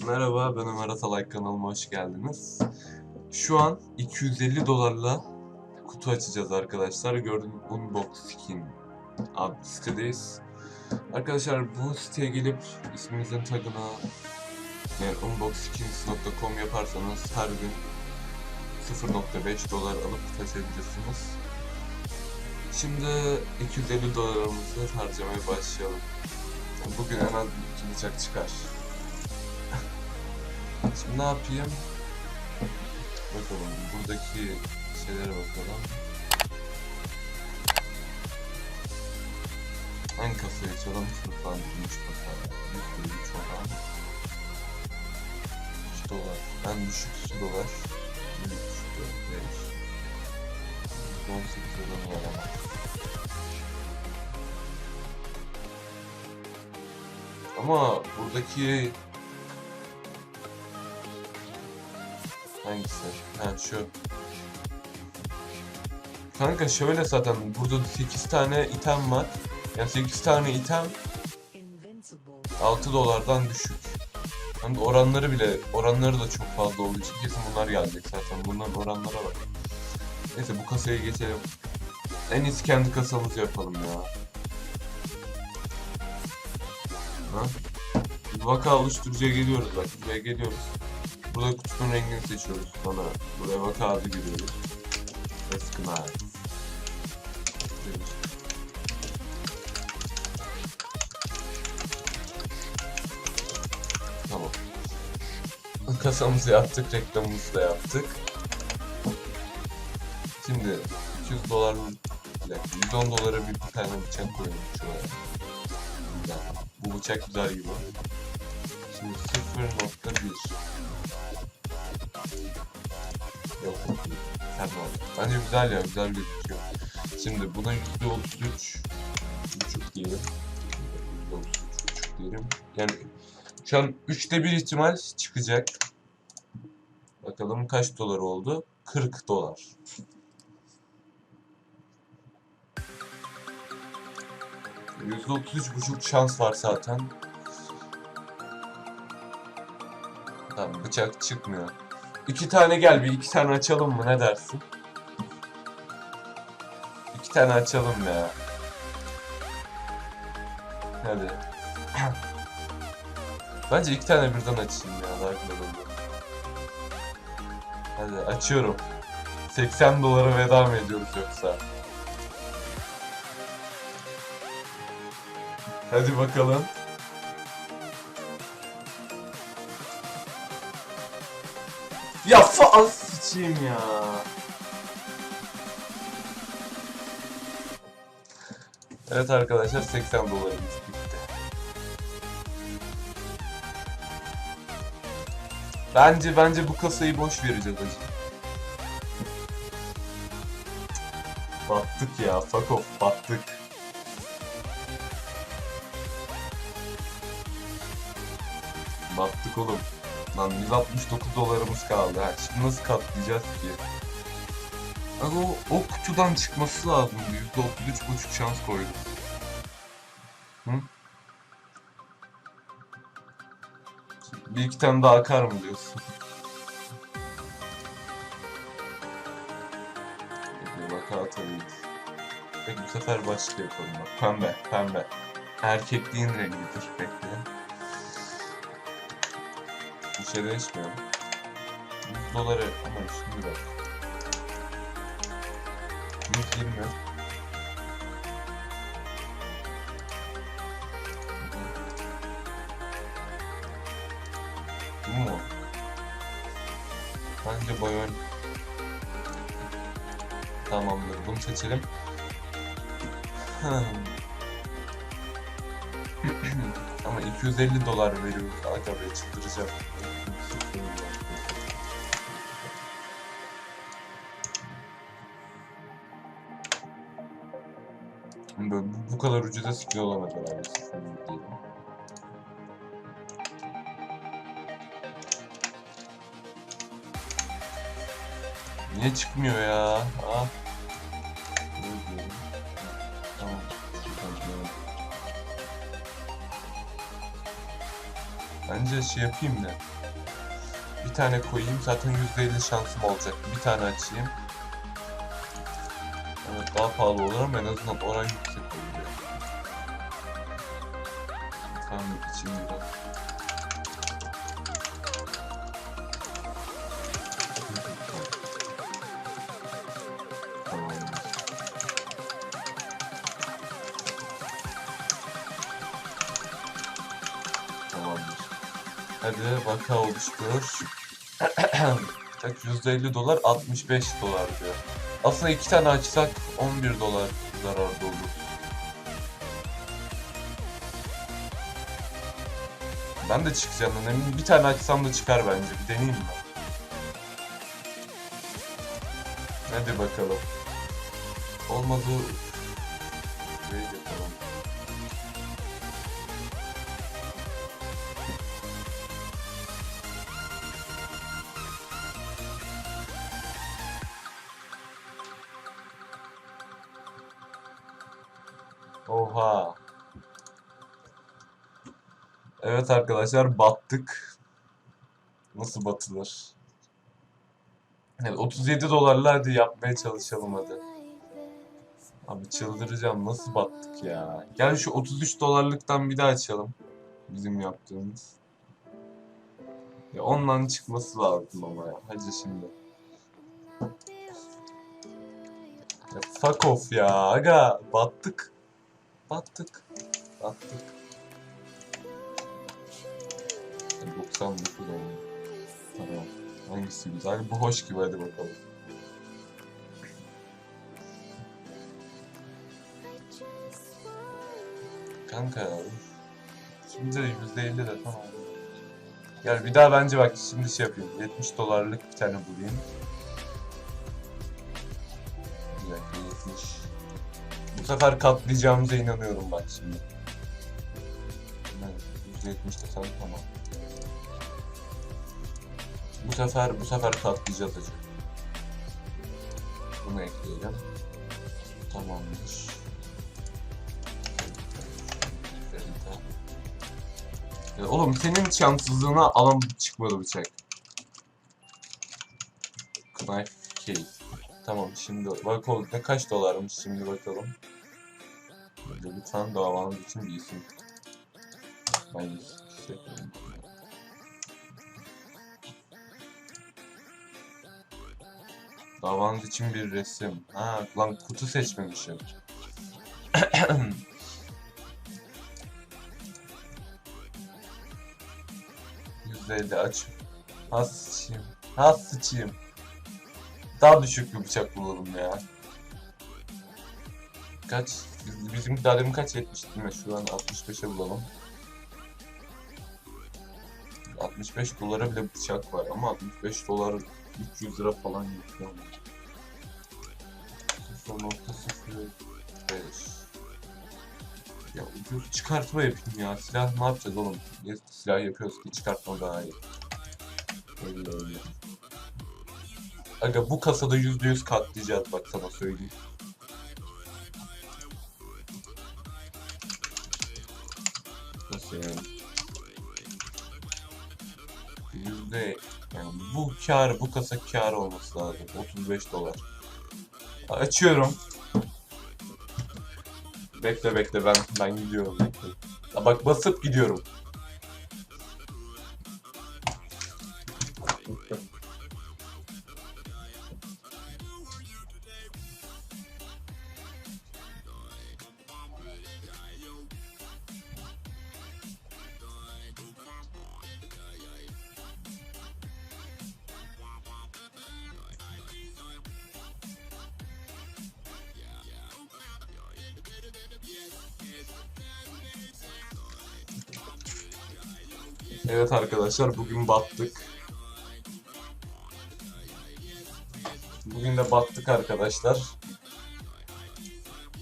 Merhaba, ben Ömer Atalay kanalıma hoş geldiniz. Şu an 250 dolarla kutu açacağız arkadaşlar. Gördüğünüz Unbox Skin adlı sitedeyiz. Arkadaşlar bu siteye gelip isminizin tagına yani unboxskins.com yaparsanız her gün 0.5 dolar alıp kutu açabilirsiniz. Şimdi 250 dolarımızı harcamaya başlayalım. Bugün en az iki bıçak çıkar. Şimdi ne yapayım? Bakalım buradaki şeylere bakalım. Hangi kasayı açalım? Sınıflandırılmış kasa. %3 oran. 3 dolar. En düşük 2 dolar. 3, 4, 5. 18 oranı var ama. Ama buradaki Hangisi? Ha şu. Kanka şöyle zaten burada 8 tane item var. Yani 8 tane item 6 dolardan düşük. De oranları bile oranları da çok fazla olduğu için kesin bunlar gelecek zaten. Bunların oranlara bak. Neyse bu kasaya geçelim. En iyisi kendi kasamızı yapalım ya. Ha? Vaka oluşturucuya geliyoruz bak. Buraya geliyoruz. Burada kutunun rengini seçiyoruz. Sonra buraya vaka adı giriyoruz. Recognize. Tamam. Kasamızı yaptık, reklamımızı da yaptık. Şimdi 200 dolar bir dakika, 110 dolara bir, tane bıçak koyalım şuraya. Bu bıçak güzel gibi. Şimdi 0.1 Yok. Tamam. Bence güzel ya, güzel gözüküyor. Şimdi buna yüzde otuz üç buçuk diyelim. Yüzde otuz üç buçuk diyelim. Yani şu an üçte bir ihtimal çıkacak. Bakalım kaç dolar oldu? 40 dolar. Yüzde otuz üç buçuk şans var zaten. Tamam bıçak çıkmıyor. İki tane gel bir iki tane açalım mı ne dersin? İki tane açalım ya. Hadi. Bence iki tane birden açayım ya. Hadi açıyorum. 80 dolara veda mı ediyoruz yoksa? Hadi bakalım. Ya fa sıçayım ya. Evet arkadaşlar 80 dolarımız bitti. Bence bence bu kasayı boş vereceğiz hacı. Battık ya fuck off battık. Battık oğlum. Lan 169 dolarımız kaldı. Ha, şimdi nasıl katlayacağız ki? Abi o, o kutudan çıkması lazım. %33,5 şans koydum. Hı? Bir iki tane daha akar mı diyorsun? Peki bu sefer başka yapalım bak. Pembe, pembe. Erkekliğin rengidir. Bekle. Bir şey değişmiyor. 100 doları ama şimdi bak. 120. Bu mu? Bence boyon. Tamamdır. Bunu seçelim. Ama 250 dolar veriyoruz. Aga be çıldıracağım. Böyle, bu, bu kadar ucuza skill olamaz herhalde. Niye çıkmıyor ya? Ah. Bence şey yapayım da. Bir tane koyayım zaten %50 şansım olacak. Bir tane açayım. Evet daha pahalı olur ama en azından oran yüksek olur ya. Tamam içeyim biraz. Hadi vaka oluştur. Tak %50 dolar 65 dolar diyor. Aslında iki tane açsak 11 dolar zararda olur. Ben de çıkacağından eminim. Bir tane açsam da çıkar bence. Bir deneyeyim mi? Hadi bakalım. Olmadı. Buraya yapalım. Oha. Evet arkadaşlar battık. Nasıl batılır? Evet, 37 dolarla hadi yapmaya çalışalım hadi. Abi çıldıracağım nasıl battık ya. Gel şu 33 dolarlıktan bir daha açalım. Bizim yaptığımız. Ya ondan çıkması lazım ama ya. Hadi şimdi. Ya fuck off ya aga battık. Battık. Battık. 99 oldu. Tamam. Hangisi güzel? Bu hoş gibi hadi bakalım. Kanka ya. Şimdi de %50 de tamam. Gel bir daha bence bak şimdi şey yapayım. 70 dolarlık bir tane bulayım. Bu sefer katlayacağımıza inanıyorum bak şimdi. Evet, %70 de sen tamam. Bu sefer bu sefer katlayacağız acı. Bunu ekleyelim. Tamamdır. Ya oğlum senin şanssızlığına alan çıkmadı bıçak. Knife case. Tamam şimdi bakalım ne kaç dolarmış şimdi bakalım. Lütfen davanız için bir isim. Ben yapayım. Davanız için bir resim. Ha lan kutu seçmemişim. %50 aç. Ha sıçayım. Ha sıçayım. Daha düşük bir bıçak bulalım ya. Kaç? Biz, bizim daha kaç 70 değil mi? Şu an 65'e bulalım. 65 dolara bile bıçak var ama 65 dolar 300 lira falan geçiyor. 0.05 Ya ucuz çıkartma yapayım ya. Silah ne yapacağız oğlum? Niye silah yapıyoruz ki çıkartma daha iyi. Öyle öyle. Aga bu kasada %100 katlayacağız bak sana söyleyeyim. Yani bu kasa kar olması lazım. 35 dolar. Açıyorum. Bekle bekle ben ben gidiyorum bekle. Bak basıp gidiyorum. Evet arkadaşlar bugün battık. Bugün de battık arkadaşlar.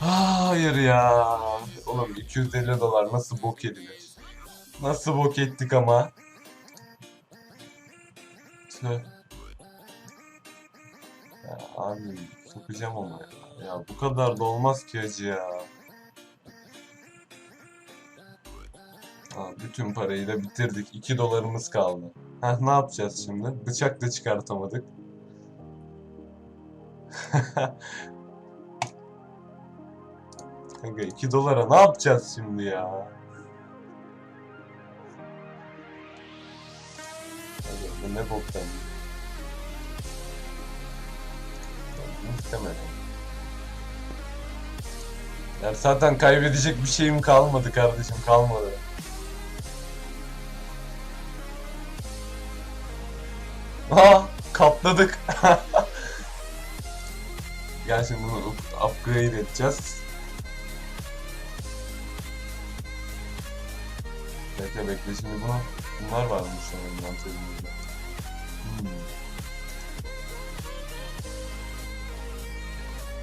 Hayır ya. Oğlum 250 dolar nasıl bok edilir? Nasıl bok ettik ama? Tüh. Ya abi sokacağım onu ya. Ya bu kadar da olmaz ki acı ya. Bütün parayı da bitirdik. 2 dolarımız kaldı. Heh, ne yapacağız şimdi? Bıçak da çıkartamadık. Kanka 2 dolara ne yapacağız şimdi ya? Kanka, bu ne boktan. Muhtemelen. Yani zaten kaybedecek bir şeyim kalmadı kardeşim kalmadı. Aa katladık. Gel şimdi bunu up- upgrade edeceğiz. Bekle bekle şimdi buna bunlar varmış an envanterimizde. Hmm.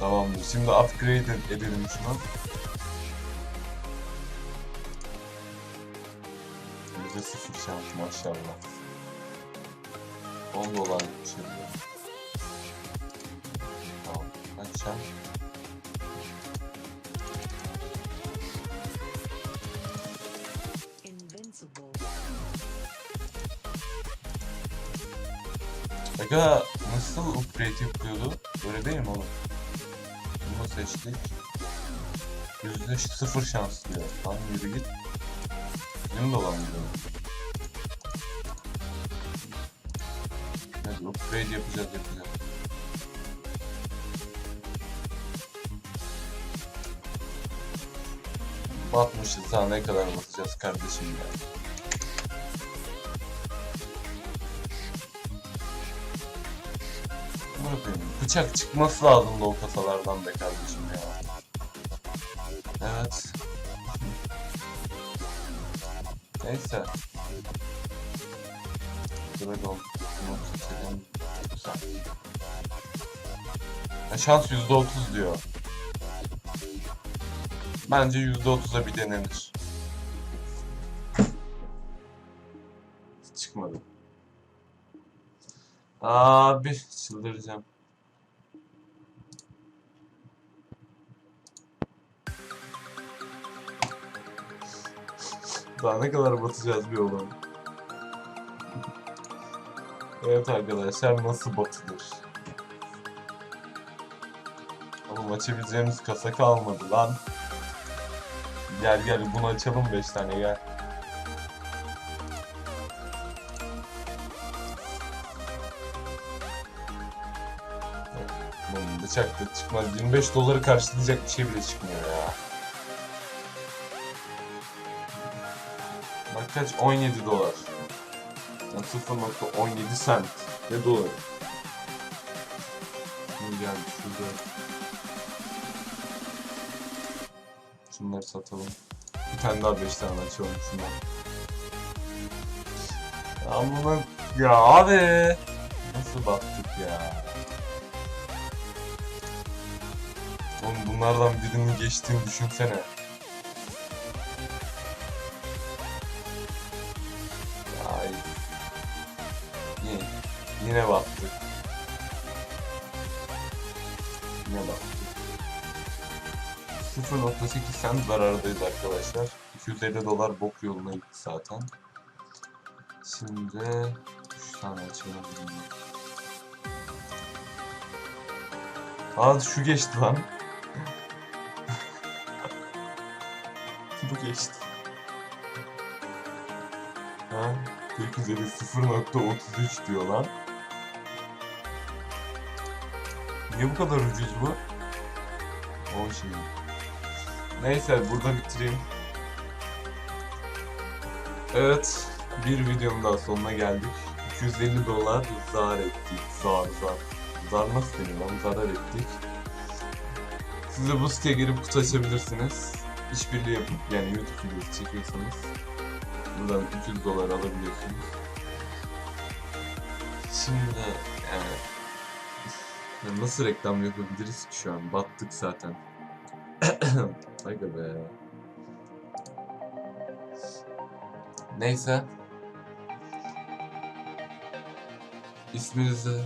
Tamamdır. Şimdi upgrade ed- edelim şunu. Yüzde sıfır şans maşallah. 10 dolar şimdi. Tamam. Açacağım. Aga nasıl upgrade yapıyordu? Öyle değil mi oğlum? Bunu seçtik. Yüzde sıfır şans diyor. Lan yürü git. Benim dolan Evet upgrade yapacağız yapacağız. Batmışız daha ne kadar batacağız kardeşim ya. Koyayım, Bıçak çıkması lazımdı o kasalardan be kardeşim ya. Evet. Neyse. Böyle oldu. Şans %30 diyor. Bence %30'a bir denenir. Çıkmadı. Abi çıldıracağım. Daha ne kadar batacağız bir oğlum. Evet arkadaşlar nasıl batılır? Oğlum açabileceğimiz kasa kalmadı lan. Gel gel bunu açalım 5 tane gel. Bıçak da çıkmaz. 25 doları karşılayacak bir şey bile çıkmıyor ya. Bak kaç? 17 dolar. Yani 0.17 cent. Ne doları? Şimdi gel şurada. Şunları satalım. Bir tane daha 5 tane açalım şundan. Amına ya abi. Nasıl battık ya? Oğlum bunlardan birinin geçtiğini düşünsene. Yine battık. Yine battık. 0.8 cent zarardayız arkadaşlar. 250 dolar bok yoluna gitti zaten. Şimdi 3 tane açalım. Aa şu geçti lan. Bu geçti. Ha? Tek üzeri 0.33 diyor lan. Niye bu kadar ucuz bu? O şey. Neyse burada bitireyim. Evet. Bir videonun daha sonuna geldik. 250 dolar zar ettik. Zar zar. Zar nasıl deniyor lan? Zarar ettik. Siz de bu siteye girip kutu açabilirsiniz. İşbirliği yapıp yani YouTube videosu çekiyorsanız buradan 200 dolar alabiliyorsunuz. Şimdi yani, nasıl reklam yapabiliriz ki şu an? Battık zaten. Aga be. Neyse. İsminizi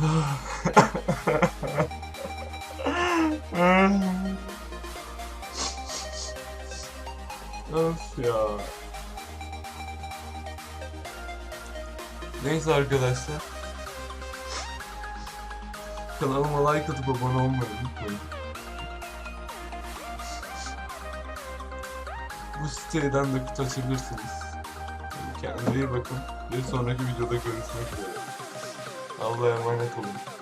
Öf ya. Neyse arkadaşlar. Kanalıma like atıp abone olmayı unutmayın. Bu siteden de kutu açabilirsiniz. Kendinize iyi bakın. Bir sonraki videoda görüşmek üzere. Allah'a emanet olun.